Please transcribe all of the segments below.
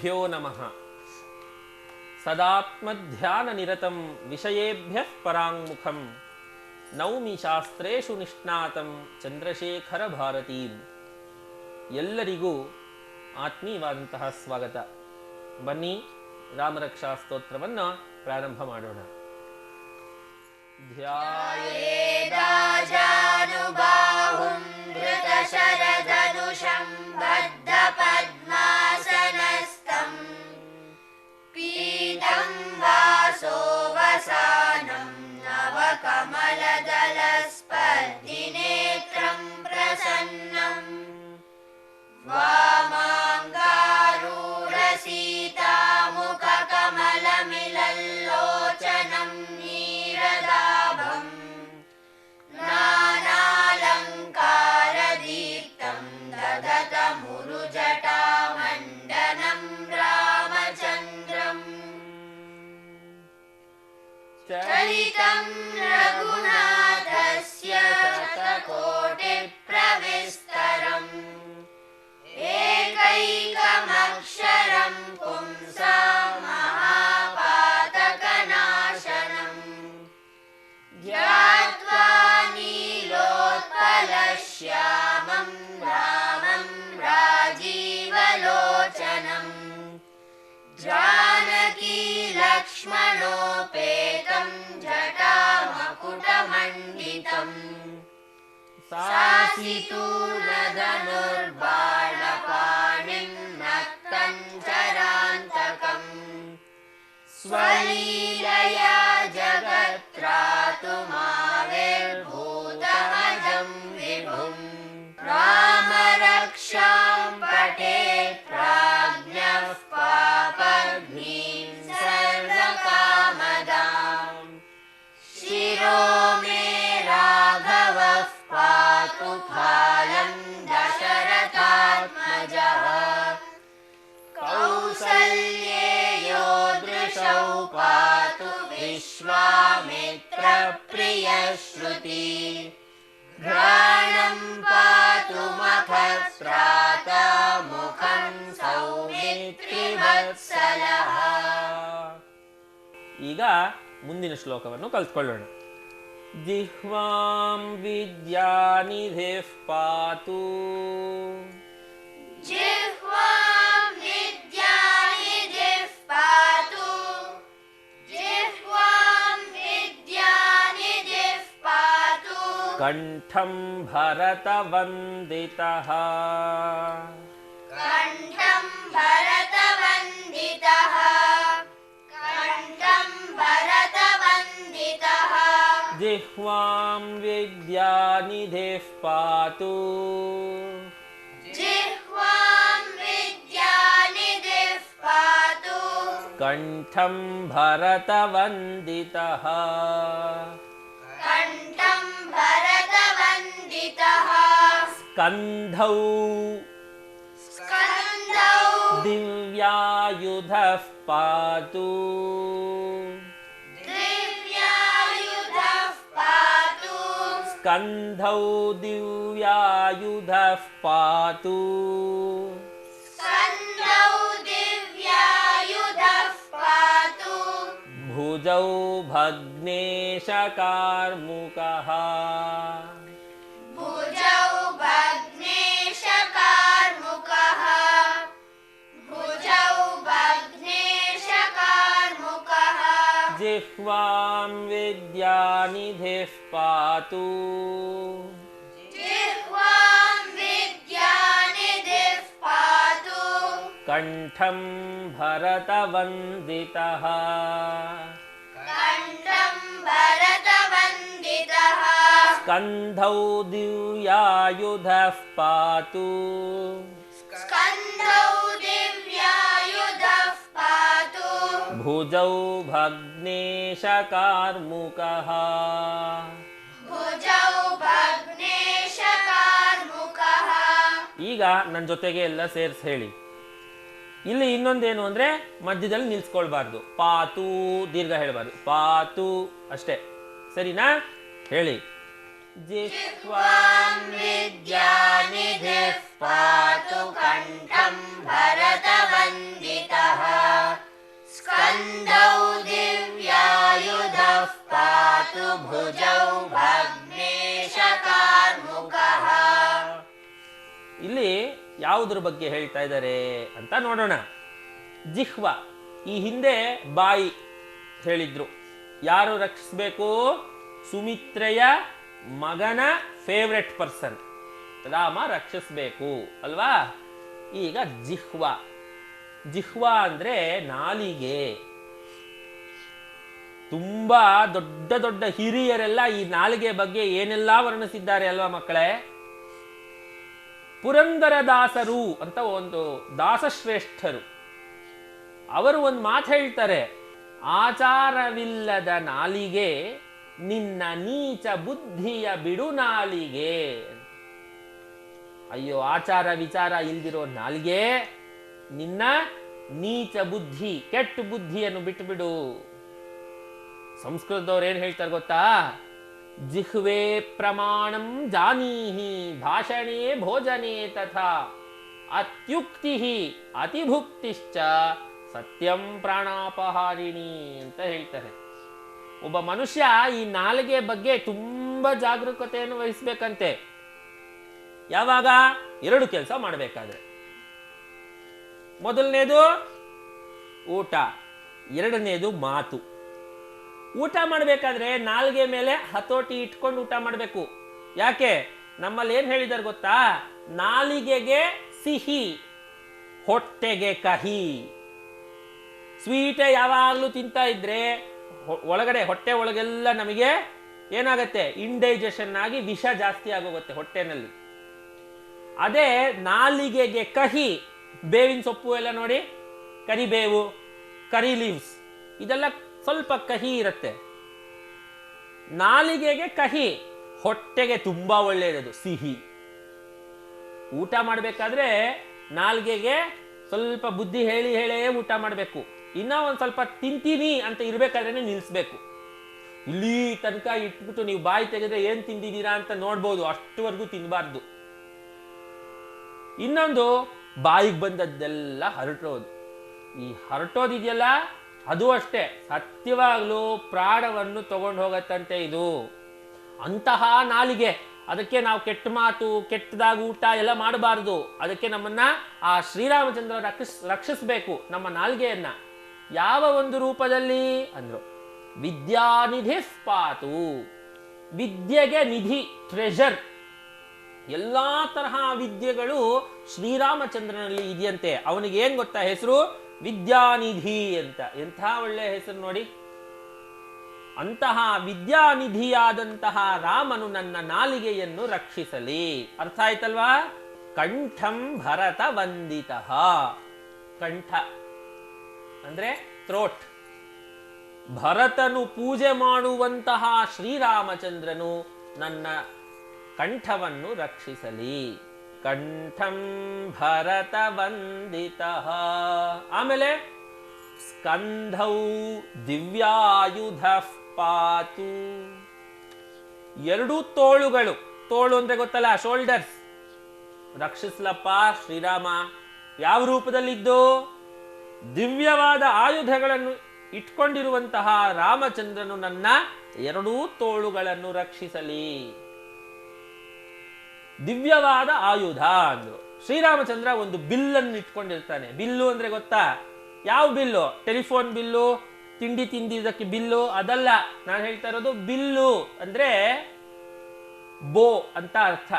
ಶ್ರೀಗುರುಭ್ಯೋ ನಮಃ ಸದಾತ್ಮಧ್ಯಾನನಿರತಂ ವಿಷಯೇಭ್ಯಃ ಪರಾಂಗುಖಂ ನೌಮಿ ಶಾಸ್ತ್ರೇಷು ನಿಷ್ಣಾತಂ ಚಂದ್ರಶೇಖರ ಭಾರತೀ ಎಲ್ಲರಿಗೂ ಆತ್ಮೀಯವಾದಂತಹ ಸ್ವಾಗತ. ಬನ್ನಿ ರಾಮರಕ್ಷಾ ಸ್ತೋತ್ರವನ್ನು ಪ್ರಾರಂಭ ಮಾಡೋಣ. ಧ್ಯಾಯೇದಾಜಾನುಬಾಹುಂ ಧೃತಶರ चरितं रघुनाथस्य शतकोटिप्रविस्तरम् लक्ष्मणोपेतं जटामकुटमण्डितम् सासितु दधनुर्बाणपाणि नक्तं चरान्तकम्। स्वलीरया जगत्रातु पातु फालं दशरथात्मजः कौसल्येयो दृशौ पातु विश्वामित्रप्रियश्रुति घ्राणं पातु मखत्राता मुखं सौमित्रिवत्सलः ಈಗ ಮುಂದಿನ ಶ್ಲೋಕವನ್ನು ಕಲ್ತ್ಕೊಳ್ಳೋಣ जिह्वां विद्यानिधिः पातु। जिह्वां विद्यानि जिह्वां विद्यानि देष्पातु कण्ठं भरतवन्दितः। कण्ठं भरतवन्दितः। जिह्वां विद्यानिधेः पातु। जिह्वां विद्यानिधिः पातु। कण्ठं भरतवन्दितः। कण्ठं भरतवन्दितः। स्कन्धौ स्कन्धौ दिव्यायुधः पातु। स्कन्धौ दिव्यायुधः पातु। भुजौ भग्नेशकार्मुकः। जिह्वां विद्यानिधिः पातु। कण्ठं भरत वन्दितः स्कन्धौ दिव्यायुधः पातु। भुजौ भग्नेशकार्मुकः ಈಗ ನನ್ನ ಜೊತೆಗೆ ಎಲ್ಲ ಸೇರಿಸಿ ಹೇಳಿ ಇಲ್ಲಿ ಇನ್ನೊಂದೇನು ಅಂದ್ರೆ ಮಧ್ಯದಲ್ಲಿ ನಿಲ್ಸ್ಕೊಳ್ಬಾರ್ದು ಪಾತು ದೀರ್ಘ ಹೇಳಬಾರ್ದು ಪಾತು ಅಷ್ಟೇ ಸರಿನಾ ಹೇಳಿ ಜಿಹ್ವಾಂ विद्यानिधिः पातु कण्ठं भरतवन्दितः स्कन्दौ दिव्यायुधः पातु भुजौ भग्नेशकार्मुकः ಇಲ್ಲಿ ಯಾವುದ್ರ ಬಗ್ಗೆ ಹೇಳ್ತಾ ಇದ್ದಾರೆ ಅಂತ ನೋಡೋಣ ಜಿಹ್ವ ಈ ಹಿಂದೆ ಬಾಯಿ ಹೇಳಿದ್ರು ಯಾರು ರಕ್ಷಿಸ್ಬೇಕು ಸುಮಿತ್ರೆಯ ಮಗನ ಫೇವ್ರೆಟ್ ಪರ್ಸನ್ ರಾಮ ರಕ್ಷಿಸ್ಬೇಕು ಅಲ್ವಾ ಈಗ ಜಿಹ್ವ ಜಿಹ್ವ ಅಂದ್ರೆ ನಾಲಿಗೆ. ತುಂಬಾ ದೊಡ್ಡ ದೊಡ್ಡ ಹಿರಿಯರೆಲ್ಲ ಈ ನಾಲಿಗೆ ಬಗ್ಗೆ ಏನೆಲ್ಲ ವರ್ಣಿಸಿದ್ದಾರೆ ಅಲ್ವಾ ಮಕ್ಕಳೇ? ಪುರಂದರದಾಸರು ಅಂತ ಒಂದು ದಾಸಶ್ರೇಷ್ಠರು. ಅವರು ಒಂದು ಮಾತು ಹೇಳ್ತಾರೆ, ಆಚಾರವಿಲ್ಲದ ನಾಲಿಗೆ ನಿನ್ನ ನೀಚ ಬುದ್ಧಿಯ ಬಿಡು ನಾಲಿಗೆ. ಅಯ್ಯೋ, ಆಚಾರ ವಿಚಾರ ಇಲ್ದಿರೋ ನಾಲಿಗೆ? ನಿನ್ನ ನೀಚ ಬುದ್ಧಿ, ಕೆಟ್ಟ ಬುದ್ಧಿಯನ್ನು ಬಿಟ್ಟುಬಿಡು. ಸಂಸ್ಕೃತದವ್ರು ಏನ್ ಹೇಳ್ತಾರೆ ಗೊತ್ತಾ? ಜಿಹ್ವೆ ಪ್ರಮಾಣಂ ಜಾನೀಹಿ, ಭಾಷಣೇ ಭೋಜನೆ ತಥಾ ಅತ್ಯುಕ್ತಿ ಅತಿಭುಕ್ತಿಶ್ಚ ಸತ್ಯಂ ಪ್ರಾಣಾಪಹಾರಿಣಿ ಅಂತ ಹೇಳ್ತಾರೆ. ಒಬ್ಬ ಮನುಷ್ಯ ಈ ನಾಲಿಗೆ ಬಗ್ಗೆ ತುಂಬಾ ಜಾಗರೂಕತೆಯನ್ನು ವಹಿಸ್ಬೇಕಂತೆ. ಯಾವಾಗ? ಎರಡು ಕೆಲಸ ಮಾಡಬೇಕಾದ್ರೆ. ಮೊದಲನೇದು ಊಟ, ಎರಡನೇದು ಮಾತು. ಊಟ ಮಾಡಬೇಕಾದ್ರೆ ನಾಲ್ಗೆ ಮೇಲೆ ಹತೋಟಿ ಇಟ್ಕೊಂಡು ಊಟ ಮಾಡಬೇಕು. ಯಾಕೆ? ನಮ್ಮಲ್ಲಿ ಏನು ಹೇಳಿದಾರೆ ಗೊತ್ತಾ? ನಾಲಿಗೆಗೆ ಸಿಹಿ, ಹೊಟ್ಟೆಗೆ ಕಹಿ. ಸ್ವೀಟ ಯಾವಾಗಲೂ ತಿಂತಾ ಇದ್ರೆ ಒಳಗಡೆ ಹೊಟ್ಟೆ ಒಳಗೆಲ್ಲ ನಮಗೆ ಏನಾಗುತ್ತೆ? ಇಂಡೈಜೆಷನ್ ಆಗಿ ವಿಷ ಜಾಸ್ತಿ ಆಗೋಗುತ್ತೆ ಹೊಟ್ಟೆನಲ್ಲಿ. ಅದೇ ನಾಲಿಗೆಗೆ ಕಹಿ ಬೇವಿನ ಸೊಪ್ಪು ಎಲ್ಲ ನೋಡಿ, ಕರಿಬೇವು, ಕರಿ ಲೀವ್ಸ್ ಇದೆಲ್ಲ ಸ್ವಲ್ಪ ಕಹಿ ಇರುತ್ತೆ. ನಾಲಿಗೆಗೆ ಕಹಿ, ಹೊಟ್ಟೆಗೆ ತುಂಬಾ ಒಳ್ಳೆಯದು, ಸಿಹಿ. ಊಟ ಮಾಡಬೇಕಾದ್ರೆ ನಾಲ್ಗೆಗೆ ಸ್ವಲ್ಪ ಬುದ್ಧಿ ಹೇಳಿ ಹೇಳೇ ಊಟ ಮಾಡಬೇಕು. ಇನ್ನ ಒಂದ್ ಸ್ವಲ್ಪ ತಿಂತೀನಿ ಅಂತ ಇರಬೇಕಾದ್ರೆ ನಿಲ್ಲಿಸ್ಬೇಕು ಇಲ್ಲಿ ತನಕ ಇಟ್ಬಿಟ್ಟು ನೀವು ಬಾಯಿ ತೆಗೆದ್ರೆ ಏನ್ ತಿಂದಿದ್ದೀರಾ ಅಂತ ನೋಡ್ಬೋದು, ಅಷ್ಟುವರೆಗೂ ತಿನ್ನಬಾರ್ದು ಇನ್ನೊಂದು ಬಾಯಿಗೆ ಬಂದದ್ದೆಲ್ಲ ಹರಟೋದು. ಈ ಹರಟೋದಿದೆಯಲ್ಲ, ಅದು ಅಷ್ಟೇ. ಸತ್ಯವಾಗಲೂ ಪ್ರಾಣವನ್ನು ತಗೊಂಡು ಹೋಗತ್ತಂತೆ ಇದು. ಅಂತಹ ನಾಲಿಗೆ, ಅದಕ್ಕೆ ನಾವು ಕೆಟ್ಟ ಮಾತು, ಕೆಟ್ಟದಾಗ ಊಟ ಎಲ್ಲ ಮಾಡಬಾರದು. ಅದಕ್ಕೆ ನಮ್ಮನ್ನ ಆ ಶ್ರೀರಾಮಚಂದ್ರ ರಕ್ಷಿಸ್, ರಕ್ಷಿಸ್ಬೇಕು, ನಮ್ಮ ನಾಲ್ಗೆಯನ್ನ. ಯಾವ ಒಂದು ರೂಪದಲ್ಲಿ ಅಂದ್ರು ವಿದ್ಯಾನಿಧಿ ಸ್ಪಾತು ವಿದ್ಯೆಗೆ ನಿಧಿ ಟ್ರೆಷರ್ ಎಲ್ಲಾ ತರಹ ವಿದ್ಯೆಗಳು ಶ್ರೀರಾಮಚಂದ್ರನಲ್ಲಿ ಇದೆಯಂತೆ. ಅವನಿಗೆ ಏನ್ ಗೊತ್ತಾ ಹೆಸರು? ವಿದ್ಯಾನಿಧಿ ಅಂತ. ಎಂಥ ಒಳ್ಳೆ ಹೆಸರು ನೋಡಿ. ಅಂತಹ ವಿದ್ಯಾನಿಧಿಯಾದಂತಹ ರಾಮನು ನನ್ನ ನಾಲಿಗೆಯನ್ನು ರಕ್ಷಿಸಲಿ. ಅರ್ಥ ಆಯ್ತಲ್ವಾ? ಕಂಠಂ ಭರತ ವಂದಿತ. ಕಂಠ ಅಂದ್ರೆ ಥ್ರೋಟ್ ಭರತನು ಪೂಜೆ ಮಾಡುವಂತಹ ಶ್ರೀರಾಮಚಂದ್ರನು ನನ್ನ ಕಂಠವನ್ನು ರಕ್ಷಿಸಲಿ. ಕಂಠಂ ಭರತ ವಂದಿತ. ಆಮೇಲೆ ಸ್ಕಂಧೌ ದಿವ್ಯಾಯುಧ ಪಾತು. ಎರಡು ತೋಳುಗಳು. ತೋಳು ಅಂದ್ರೆ ಗೊತ್ತಲ್ಲ ಶೋಲ್ಡರ್ಸ್ ರಕ್ಷಿಸ್ಲಪ್ಪ ಶ್ರೀರಾಮ. ಯಾವ ರೂಪದಲ್ಲಿದ್ದು ದಿವ್ಯವಾದ ಆಯುಧಗಳನ್ನು ಇಟ್ಕೊಂಡಿರುವಂತಹ ರಾಮಚಂದ್ರನು ನನ್ನ ಎರಡೂ ತೋಳುಗಳನ್ನು ರಕ್ಷಿಸಲಿ. ದಿವ್ಯವಾದ ಆಯುಧ ಅಂದ್ರು. ಶ್ರೀರಾಮಚಂದ್ರ ಒಂದು ಬಿಲ್ಲನ್ನು ಇಟ್ಕೊಂಡಿರ್ತಾನೆ. ಬಿಲ್ಲು ಅಂದ್ರೆ ಗೊತ್ತಾ? ಯಾವ ಬಿಲ್ಲು? ಟೆಲಿಫೋನ್ ಬಿಲ್ಲು, ತಿಂಡಿ ತಿಂದಿದ್ದಕ್ಕೆ ಬಿಲ್ಲು, ಅದಲ್ಲ. ನಾನು ಹೇಳ್ತಾ ಇರೋದು ಬಿಲ್ಲು ಅಂದ್ರೆ ಬೋ ಅಂತ ಅರ್ಥ.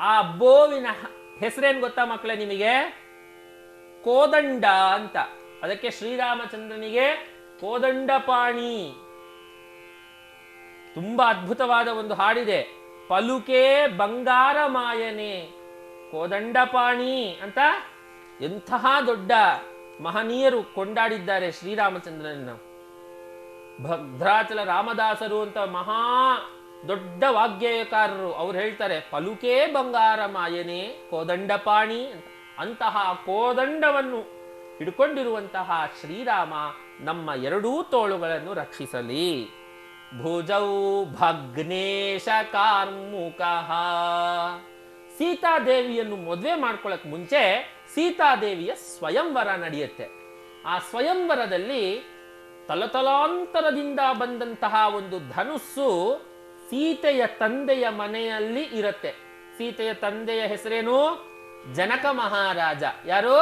ಆ ಬೋವಿನ ಹೆಸರೇನು ಗೊತ್ತಾ ಮಕ್ಕಳೇ ನಿಮಗೆ? ಕೋದಂಡ ಅಂತ. ಅದಕ್ಕೆ ಶ್ರೀರಾಮಚಂದ್ರನಿಗೆ ಕೋದಂಡಪಾಣಿ. ತುಂಬಾ ಅದ್ಭುತವಾದ ಒಂದು ಹಾಡಿದೆ. ಪಲುಕೆ ಬಂಗಾರ ಮಾಯನೆ, ಕೋದಂಡಪಾಣಿ ಅಂತ ಎಂತಹ ದೊಡ್ಡ ಮಹನೀಯರು ಕೊಂಡಾಡಿದ್ದಾರೆ ಶ್ರೀರಾಮಚಂದ್ರನನ್ನು ಭದ್ರಾಚಲ ರಾಮದಾಸರು ಅಂತ ಮಹಾ ದೊಡ್ಡ ವಾಗ್ಗೇಯಕಾರರು. ಅವ್ರು ಹೇಳ್ತಾರೆ, ಪಲುಕೆ ಬಂಗಾರ ಮಾಯನೆ, ಕೋದಂಡಪಾಣಿ ಅಂತ. ಅಂತಹ ಕೋದಂಡವನ್ನು ಹಿಡ್ಕೊಂಡಿರುವಂತಹ ಶ್ರೀರಾಮ ನಮ್ಮ ಎರಡೂ ತೋಳುಗಳನ್ನು ರಕ್ಷಿಸಲಿ. ಭುಜೌ ಭಗ್ನೇಶ ಕಾರ್ಮುಕ ಸೀತಾದೇವಿಯನ್ನು ಮದುವೆ ಮಾಡ್ಕೊಳಕ್ ಮುಂಚೆ ಸೀತಾದೇವಿಯ ಸ್ವಯಂವರ ನಡೆಯುತ್ತೆ. ಆ ಸ್ವಯಂವರದಲ್ಲಿ ತಲತಲಾಂತರದಿಂದ ಬಂದಂತಹ ಒಂದು ಧನುಸ್ಸು ಸೀತೆಯ ತಂದೆಯ ಮನೆಯಲ್ಲಿ ಇರುತ್ತೆ. ಸೀತೆಯ ತಂದೆಯ ಹೆಸರೇನು? ಜನಕ ಮಹಾರಾಜ. ಯಾರು?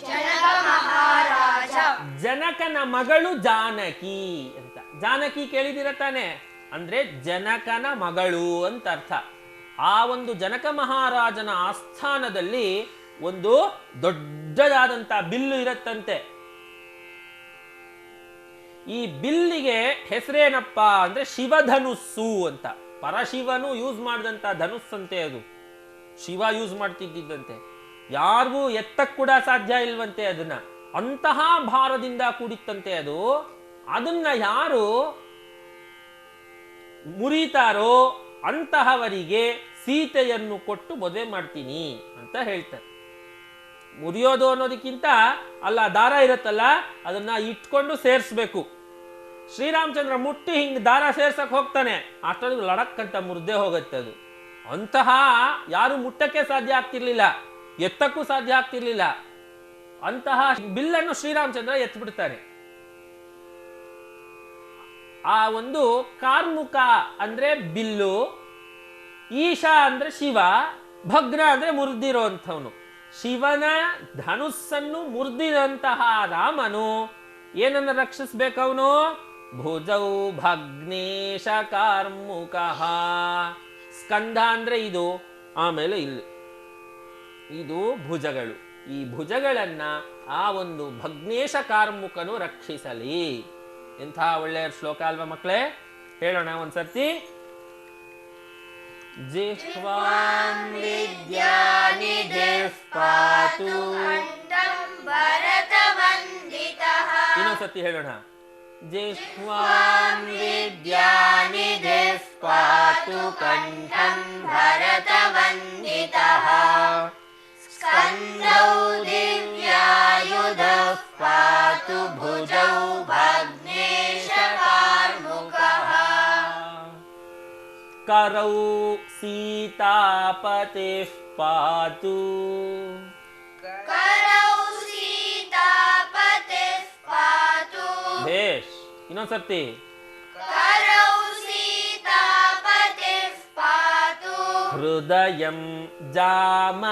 ಜನಕ ಮಹಾರಾಜ. ಜನಕನ ಮಗಳು ಜಾನಕಿ. ಜಾನಕಿ ಕೇಳಿದಿರ ತಾನೆ. ಅಂದ್ರೆ ಜನಕನ ಮಗಳು ಅಂತ ಅರ್ಥ. ಆ ಒಂದು ಜನಕ ಮಹಾರಾಜನ ಆಸ್ಥಾನದಲ್ಲಿ ಒಂದು ದೊಡ್ಡದಾದಂತ ಬಿಲ್ಲು ಇರತ್ತಂತೆ. ಈ ಬಿಲ್ಲಿಗೆ ಹೆಸರೇನಪ್ಪ ಅಂದ್ರೆ ಶಿವಧನುಸ್ಸು ಅಂತ. ಪರಶಿವನು ಯೂಸ್ ಮಾಡಿದಂತ ಧನುಸ್ಸಂತೆ ಅದು. ಶಿವ ಯೂಸ್ ಮಾಡ್ತಿದ್ದಂತೆ ಯಾರಿಗೂ ಎತ್ತಕ್ ಕೂಡ ಸಾಧ್ಯ ಇಲ್ವಂತೆ ಅದನ್ನ. ಅಂತಹ ಭಾರದಿಂದ ಕೂಡಿತ್ತಂತೆ ಅದು. ಅದನ್ನ ಯಾರು ಮುರಿತಾರೋ ಅಂತಹವರಿಗೆ ಸೀತೆಯನ್ನು ಕೊಟ್ಟು ಮದುವೆ ಮಾಡ್ತೀನಿ ಅಂತ ಹೇಳ್ತಾರೆ. ಮುರಿಯೋದು ಅನ್ನೋದಕ್ಕಿಂತ ಅಲ್ಲ, ದಾರ ಇರುತ್ತಲ್ಲ, ಅದನ್ನ ಇಟ್ಕೊಂಡು ಸೇರಿಸ್ಬೇಕು. ಶ್ರೀರಾಮಚಂದ್ರ ಮುಟ್ಟಿ ಹಿಂಗ್ ದಾರ ಸೇರ್ಸಕ್ ಹೋಗ್ತಾನೆ. ಅಷ್ಟೊಂದು ಲಡಕ್ ಅಂತ ಮುರಿದೆ ಹೋಗುತ್ತೆ ಅದು. ಅಂತಹ ಯಾರು ಮುಟ್ಟಕ್ಕೆ ಸಾಧ್ಯ ಆಗ್ತಿರ್ಲಿಲ್ಲ, ಎತ್ತಕ್ಕೂ ಸಾಧ್ಯ ಆಗ್ತಿರ್ಲಿಲ್ಲ. ಅಂತಹ ಬಿಲ್ಲನ್ನು ಶ್ರೀರಾಮಚಂದ್ರ ಎತ್ಬಿಡ್ತಾನೆ ಆ ಒಂದು ಕಾರ್ಮುಕ ಅಂದ್ರೆ ಬಿಲ್ಲು, ಈಶಾ ಅಂದ್ರೆ ಶಿವ, ಭಗ್ನ ಅಂದ್ರೆ ಮುರಿದಿರುವಂಥವನು. ಶಿವನ ಧನುಸ್ಸನ್ನು ಮುರಿದಿದಂತಹ ರಾಮನು ಏನನ್ನ ರಕ್ಷಿಸ್ಬೇಕವನು? ಭುಜೌ ಭಗ್ನೇಶ ಕಾರ್ಮುಕ. ಸ್ಕಂಧ ಅಂದ್ರೆ ಇದು, ಆಮೇಲೆ ಇಲ್ಲಿ. ಇದು ಭುಜಗಳು. ಈ ಭುಜಗಳನ್ನ ಆ ಒಂದು ಭಗ್ನೇಶ ಕಾರ್ಮುಕನು ರಕ್ಷಿಸಲಿ. ಎಂಥ ಒಳ್ಳೆಯ ಶ್ಲೋಕ ಅಲ್ವಾ ಮಕ್ಕಳೇ ಹೇಳೋಣ ಒಂದ್ಸರ್ತಿ ಜಿಹ್ವಾ ವಿದ್ಯಾನಿಧಿಃ ಪಾತು ಖಂಡಂ ಭರತವಂದಿತಃ ಇನ್ನೊಂದ್ಸತಿ ಹೇಳೋಣ ಜಿಹ್ವಾ ವಿದ್ಯಾನಿಧಿಃ ಪಾತು ಕಂಠಂ ಭರತವಂದಿತಃ स्कन्दौ दिव्यायुधः पातु भुजौ भग्नेशकार्मुकः करौ सीतापतिः पातु करौ सीतापतिः पातु ಭೇಷ್ ಇನ್ನೊಂದ್ಸರ್ತಿ करौ सीतापतिः पातु ಹೃದಯಂ ಜಾಮದಜ್ಞಜಿತ್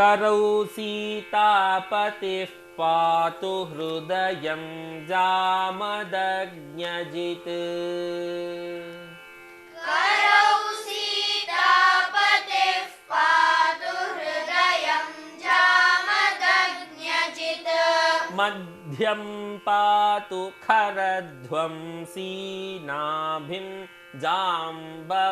करौ सीतापतिः पातु हृदयं जामदज्ञजित् करौ सीतापतिः पातु हृदयं जामदज्ञजित् मध्यं पातु खरध्वंसी नाभिं जाम्बवदाश्रयः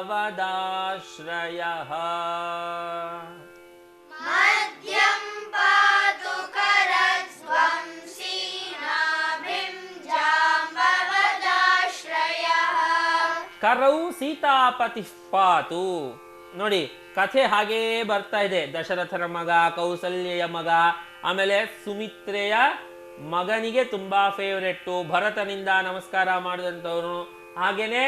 ಕರೌ ಸೀತಾಪತಿ ಪಾತು ನೋಡಿ, ಕಥೆ ಹಾಗೇ ಬರ್ತಾ ಇದೆ. ದಶರಥರ ಮಗ ಕೌಸಲ್ಯ ಮಗ, ಆಮೇಲೆ ಸುಮಿತ್ರೆಯ ಮಗನಿಗೆ ತುಂಬಾ ಫೇವರೆಟ್ಟು ಭರತನಿಂದ ನಮಸ್ಕಾರ ಮಾಡಿದಂಥವನು ಹಾಗೇನೆ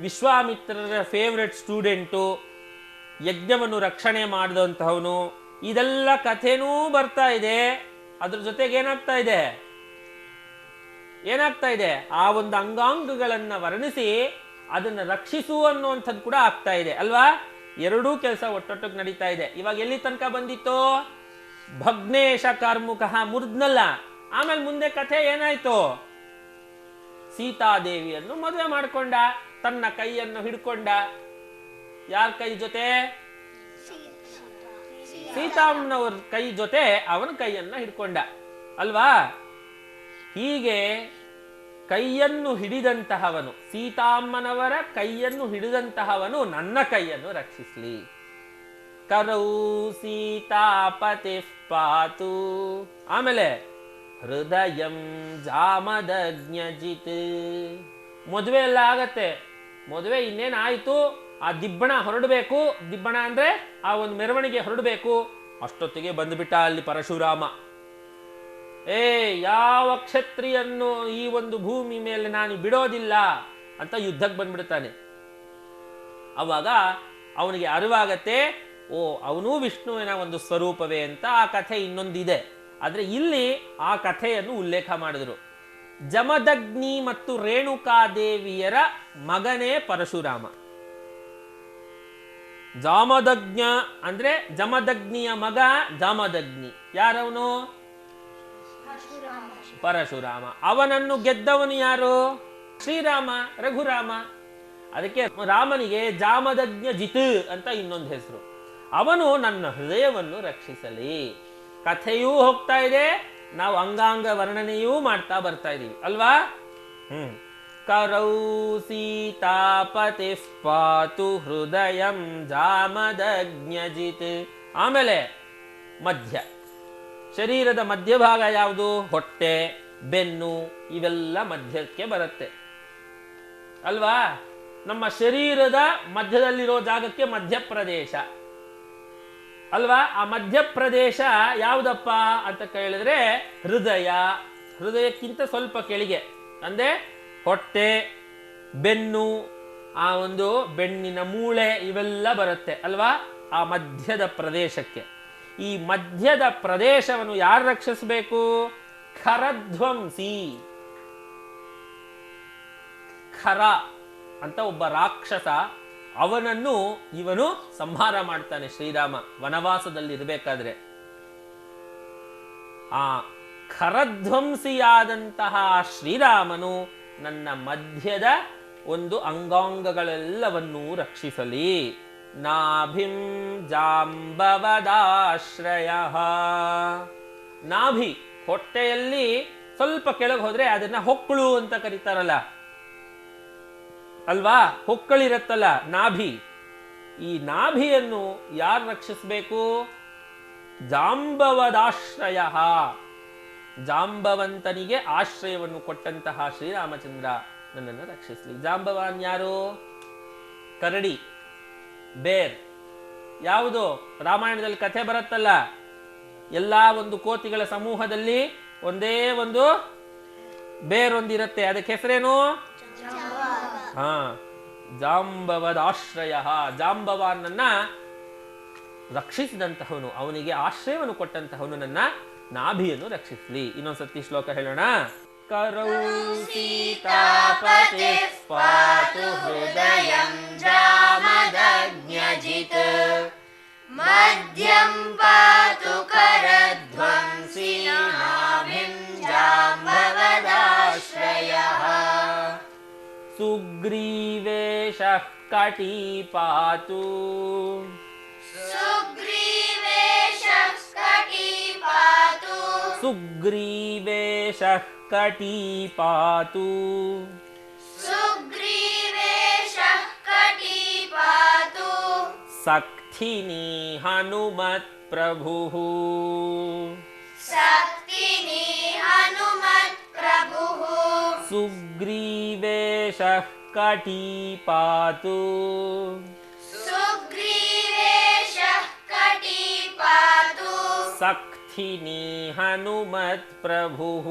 ವಿಶ್ವಾಮಿತ್ರರ ಫೇವ್ರೆಟ್ ಸ್ಟೂಡೆಂಟು ಯಜ್ಞವನ್ನು ರಕ್ಷಣೆ ಮಾಡಿದಂಥವನು. ಇದೆಲ್ಲ ಕಥೆನೂ ಬರ್ತಾ ಇದೆ. ಅದ್ರ ಜೊತೆಗೆ ಏನಾಗ್ತಾ ಇದೆ? ಏನಾಗ್ತಾ ಇದೆ? ಆ ಒಂದು ಅಂಗಾಂಗಗಳನ್ನ ವರ್ಣಿಸಿ ಅದನ್ನ ರಕ್ಷಿಸು ಅನ್ನುವಂಥದ್ದು ಕೂಡ ಆಗ್ತಾ ಇದೆ, ಅಲ್ವಾ? ಎರಡೂ ಕೆಲಸ ಒಟ್ಟೊಟ್ಟಿಗೆ ನಡೀತಾ ಇದೆ. ಇವಾಗ ಎಲ್ಲಿ ತನಕ ಬಂದಿತ್ತು? ಭಗ್ನೇಶ ಕಾರ್ಮುಕ ಮುರ್ದ್ನಲ್ಲ. ಆಮೇಲೆ ಮುಂದೆ ಕಥೆ ಏನಾಯ್ತು? ಸೀತಾದೇವಿಯನ್ನು ಮದುವೆ ಮಾಡಿಕೊಂಡ, ತನ್ನ ಕೈಯನ್ನು ಹಿಡ್ಕೊಂಡ. ಯಾರ ಕೈ ಜೊತೆ? ಸೀತಾಮ್ನವ್ರ ಕೈ ಜೊತೆ ಅವನ ಕೈಯನ್ನ ಹಿಡ್ಕೊಂಡ, ಅಲ್ವಾ? ಹೀಗೆ ಕೈಯನ್ನು ಹಿಡಿದಂತಹವನು, ಸೀತಾಮ್ಮನವರ ಕೈಯನ್ನು ಹಿಡಿದಂತಹವನು ನನ್ನ ಕೈಯನ್ನು ರಕ್ಷಿಸಲಿ. ಕರೌ ಸೀತಾಪತಿ ಪಾತು. ಆಮೇಲೆ, ಹೃದಯಂ ಜಾಮದಜ್ಞಜಿತ್ ಮದುವೆ ಎಲ್ಲ ಆಗತ್ತೆ. ಮದುವೆ ಇನ್ನೇನು ಆ ದಿಬ್ಬಣ ಹೊರಡಬೇಕು. ದಿಬ್ಬಣ ಅಂದ್ರೆ ಆ ಒಂದು ಮೆರವಣಿಗೆ ಹೊರಡಬೇಕು. ಅಷ್ಟೊತ್ತಿಗೆ ಬಂದ್ಬಿಟ್ಟ ಅಲ್ಲಿ ಪರಶುರಾಮ. ಏ, ಯಾವ ಕ್ಷತ್ರಿಯನ್ನು ಈ ಒಂದು ಭೂಮಿ ಮೇಲೆ ನಾನು ಬಿಡೋದಿಲ್ಲ ಅಂತ ಯುದ್ಧಕ್ಕೆ ಬಂದ್ಬಿಡ್ತಾನೆ. ಅವಾಗ ಅವನಿಗೆ ಅರಿವಾಗತ್ತೆ, ಓ, ಅವನೂ ವಿಷ್ಣುವಿನ ಒಂದು ಸ್ವರೂಪವೇ ಅಂತ ಆ ಕಥೆ ಇನ್ನೊಂದಿದೆ. ಆದ್ರೆ ಇಲ್ಲಿ ಆ ಕಥೆಯನ್ನು ಉಲ್ಲೇಖ ಮಾಡಿದ್ರು. ಜಮದಗ್ನಿ ಮತ್ತು ರೇಣುಕಾದೇವಿಯರ ಮಗನೇ ಪರಶುರಾಮ. ಜಾಮದಗ್ನ ಅಂದ್ರೆ ಜಮದಗ್ನಿಯ ಮಗ ಜಾಮದಗ್ನಿ. ಯಾರವನು? ಪರಶುರಾಮ. ಅವನನ್ನು ಗೆದ್ದವನು ಯಾರು? ಶ್ರೀರಾಮ, ರಘುರಾಮ. ಅದಕ್ಕೆ ರಾಮನಿಗೆ ಜಾಮದಜ್ಞ ಜಿತ್ ಅಂತ ಇನ್ನೊಂದು ಹೆಸರು. ಅವನು ನನ್ನ ಹೃದಯವನ್ನು ರಕ್ಷಿಸಲಿ. ಕಥೆಯೂ ಹೋಗ್ತಾ ಇದೆ, ನಾವು ಅಂಗಾಂಗ ವರ್ಣನೆಯೂ ಮಾಡ್ತಾ ಬರ್ತಾ ಇದೀವಿ. ಅಲ್ವಾ? ಹ್ಮ್. ಕರೌ ಸೀತಾಪತಿ ಪಾತು ಹೃದಯಂ ಜಾಮದಜ್ಞಜಿತ್ ಆಮೇಲೆ ಮಧ್ಯ. ಶರೀರದ ಮಧ್ಯಭಾಗ ಯಾವುದು? ಹೊಟ್ಟೆ, ಬೆನ್ನು, ಇವೆಲ್ಲ ಮಧ್ಯಕ್ಕೆ ಬರುತ್ತೆ. ಅಲ್ವಾ? ನಮ್ಮ ಶರೀರದ ಮಧ್ಯದಲ್ಲಿರೋ ಜಾಗಕ್ಕೆ ಮಧ್ಯಪ್ರದೇಶ. ಅಲ್ವಾ? ಆ ಮಧ್ಯಪ್ರದೇಶ ಯಾವುದಪ್ಪ ಅಂತ ಕೇಳಿದ್ರೆ ಹೃದಯ. ಹೃದಯಕ್ಕಿಂತ ಸ್ವಲ್ಪ ಕೆಳಗೆ. ಅಂದ್ರೆ ಹೊಟ್ಟೆ, ಬೆನ್ನು, ಆ ಒಂದು ಬೆನ್ನಿನ ಮೂಳೆ ಇವೆಲ್ಲ ಬರುತ್ತೆ. ಅಲ್ವಾ? ಆ ಮಧ್ಯದ ಪ್ರದೇಶಕ್ಕೆ. ಈ ಮಧ್ಯದ ಪ್ರದೇಶವನ್ನು ಯಾರು ರಕ್ಷಿಸಬೇಕು? ಖರಧ್ವಂಸಿ. ಖರ ಅಂತ ಒಬ್ಬ ರಾಕ್ಷಸ ಅವನನ್ನು ಇವನು ಸಂಹಾರ ಮಾಡ್ತಾನೆ ಶ್ರೀರಾಮ ವನವಾಸದಲ್ಲಿ ಇರಬೇಕಾದ್ರೆ ಆ ಖರಧ್ವಂಸಿಯಾದಂತಹ ಶ್ರೀರಾಮನು ನನ್ನ ಮಧ್ಯದ ಒಂದು ಅಂಗಾಂಗಗಳೆಲ್ಲವನ್ನೂ ರಕ್ಷಿಸಲಿ. ನಾಭಿಂ ಜಾಂಬವದಾಶ್ರಯ. ನಾಭಿ ಹೊಟ್ಟೆಯಲ್ಲಿ ಸ್ವಲ್ಪ ಕೆಳಗೆ ಹೋದ್ರೆ ಅದನ್ನ ಹೊಕ್ಕಳು ಅಂತ ಕರೀತಾರಲ್ಲ. ಅಲ್ವಾ? ಹೊಕ್ಕಳಿರತ್ತಲ್ಲ ನಾಭಿ. ಈ ನಾಭಿಯನ್ನು ಯಾರು ರಕ್ಷಿಸಬೇಕು? ಜಾಂಬವದಾಶ್ರಯ. ಜಾಂಬವಂತನಿಗೆ ಆಶ್ರಯವನ್ನು ಕೊಟ್ಟಂತಹ ಶ್ರೀರಾಮಚಂದ್ರ ನನ್ನನ್ನು ರಕ್ಷಿಸಲಿ. ಜಾಂಬವಾನ್ ಯಾರು? ಕರಡಿ. ಬೇರ್. ಯಾವುದು? ರಾಮಾಯಣದಲ್ಲಿ ಕಥೆ ಬರುತ್ತಲ್ಲ, ಎಲ್ಲಾ ಒಂದು ಕೋತಿಗಳ ಸಮೂಹದಲ್ಲಿ ಒಂದೇ ಒಂದು ಬೇರೊಂದಿರುತ್ತೆ. ಅದಕ್ಕೆ ಹೆಸರೇನು? ಹಾ, ಜಾಂಬವದ ಆಶ್ರಯ. ಜಾಂಬವಾನನ್ನ ರಕ್ಷಿಸಿದಂತಹವನು, ಅವನಿಗೆ ಆಶ್ರಯವನ್ನು ಕೊಟ್ಟಂತಹವನು ನನ್ನ ನಾಭಿಯನ್ನು ರಕ್ಷಿಸಲಿ. ಇನ್ನೊಂದ್ಸತಿ ಶ್ಲೋಕ ಹೇಳೋಣ. करौ सीता पतिः पातु हृदयं जामद मध्यन्तातु कवध्वंसिभिन्दाम्भवदाश सुग्रीवेशः कटी पातु सुग्रीवेशः कटीपातु। सुग्रीवेशः कटीपातु। शक्तिनी हनुमत्प्रभुः। शक्तिनी हनुमत्प्रभुः। सुग्रीवेशः सुग्रीवेश सुग्रीवेशः कटीपातु। शक्ति शक्तिनी हनुमत् प्रभुः।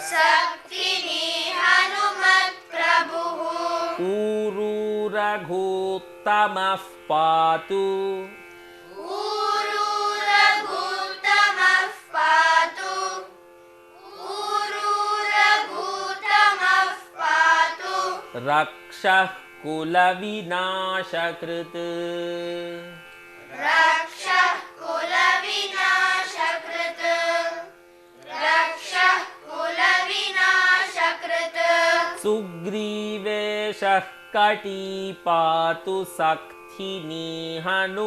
शक्तिनी हनुमत् प्रभुः। ऊरु रघुत्तमः पातु। रक्षः कुलविनाशकृत्। सुग्रीवेशः कटि पातु सखि निहनुमत्प्रभुः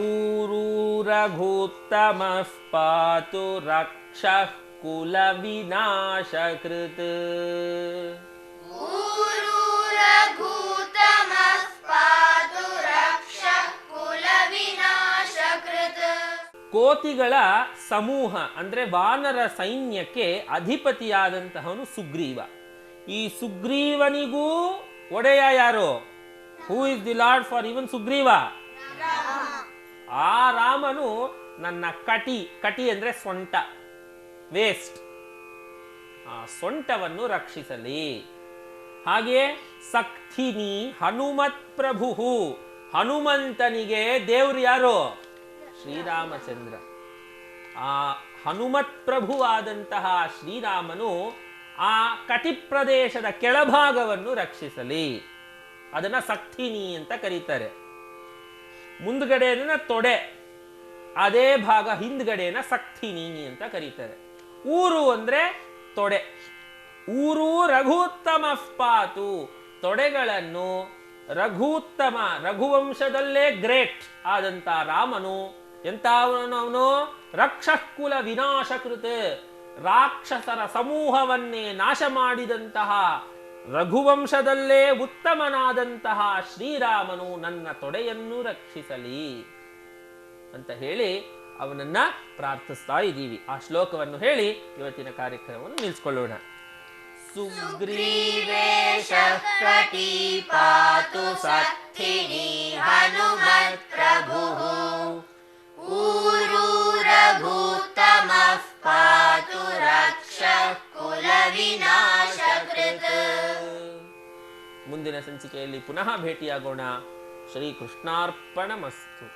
ऊरू रघोत्तमः पातु रक्षः कुलविनाशकृत्। ಕೋತಿಗಳ ಸಮೂಹ, ಅಂದರೆ ವಾನರ ಸೈನ್ಯಕ್ಕೆ ಅಧಿಪತಿಯಾದಂತಹವನು ಸುಗ್ರೀವ. ಈ ಸುಗ್ರೀವನಿಗೂ ಒಡೆಯ ಯಾರು? Who is the lord for even Sugriva? ಆ ರಾಮನು ನನ್ನ ಕಟಿ ಕಟಿ ಅಂದ್ರೆ ಸೊಂಟ ವೇಸ್ಟ್ ಆ ಸೊಂಟವನ್ನು ರಕ್ಷಿಸಲಿ. ಹಾಗೆಯೇ ಸಕ್ತಿನಿ ಹನುಮತ್ ಪ್ರಭು ಹನುಮಂತನಿಗೆ ದೇವ್ರು ಯಾರು? ಶ್ರೀರಾಮಚಂದ್ರ. ಆ ಹನುಮತ್ ಪ್ರಭುವಾದಂತಹ ಶ್ರೀರಾಮನು ಆ ಕಟಿ ಪ್ರದೇಶದ ಕೆಳಭಾಗವನ್ನು ರಕ್ಷಿಸಲಿ. ಅದನ್ನ ಸಕ್ತಿನಿ ಅಂತ ಕರೀತಾರೆ. ಮುಂದ್ಗಡೆನ ತೊಡೆ, ಅದೇ ಭಾಗ ಹಿಂದ್ಗಡೆನ ಸಕ್ತಿನಿ ಅಂತ ಕರೀತಾರೆ. ಊರು ಅಂದ್ರೆ ತೊಡೆ. ಊರು ರಘುತ್ತಮ ಪಾತು. ತೊಡೆಗಳನ್ನು ರಘುತ್ತಮ, ರಘುವಂಶದಲ್ಲೇ ಗ್ರೇಟ್ ಆದಂತ ರಾಮನು ಎಂತ ಅವನು? ಅವನು ರಕ್ಷಕುಲ ವಿನಾಶಕೃತ, ರಾಕ್ಷಸರ ಸಮೂಹವನ್ನೇ ನಾಶ ಮಾಡಿದಂತಹ ರಘುವಂಶದಲ್ಲೇ ಉತ್ತಮನಾದಂತಹ ಶ್ರೀರಾಮನು ನನ್ನ ತೊಡೆಯನ್ನು ರಕ್ಷಿಸಲಿ ಅಂತ ಹೇಳಿ ಅವನನ್ನ ಪ್ರಾರ್ಥಿಸ್ತಾ ಇದ್ದೀವಿ. ಆ ಶ್ಲೋಕವನ್ನು ಹೇಳಿ ಇವತ್ತಿನ ಕಾರ್ಯಕ್ರಮವನ್ನು ನಿಲ್ಲಿಸ್ಕೊಳ್ಳೋಣ. ಸುಗ್ರೀವೇಶ ಪಾತು ಹನುಮತ್ ಪ್ರಭು. ಊರೂರ ಭೂತಮಃ ಪಾತು ರಕ್ಷ ಕುಲವಿನಾಶ ಮುಂದಿನ ಸಂಚಿಕೆಯಲ್ಲಿ ಪುನಃ ಭೇಟಿಯಾಗೋಣ. ಶ್ರೀಕೃಷ್ಣಾರ್ಪಣ ಮಸ್ತು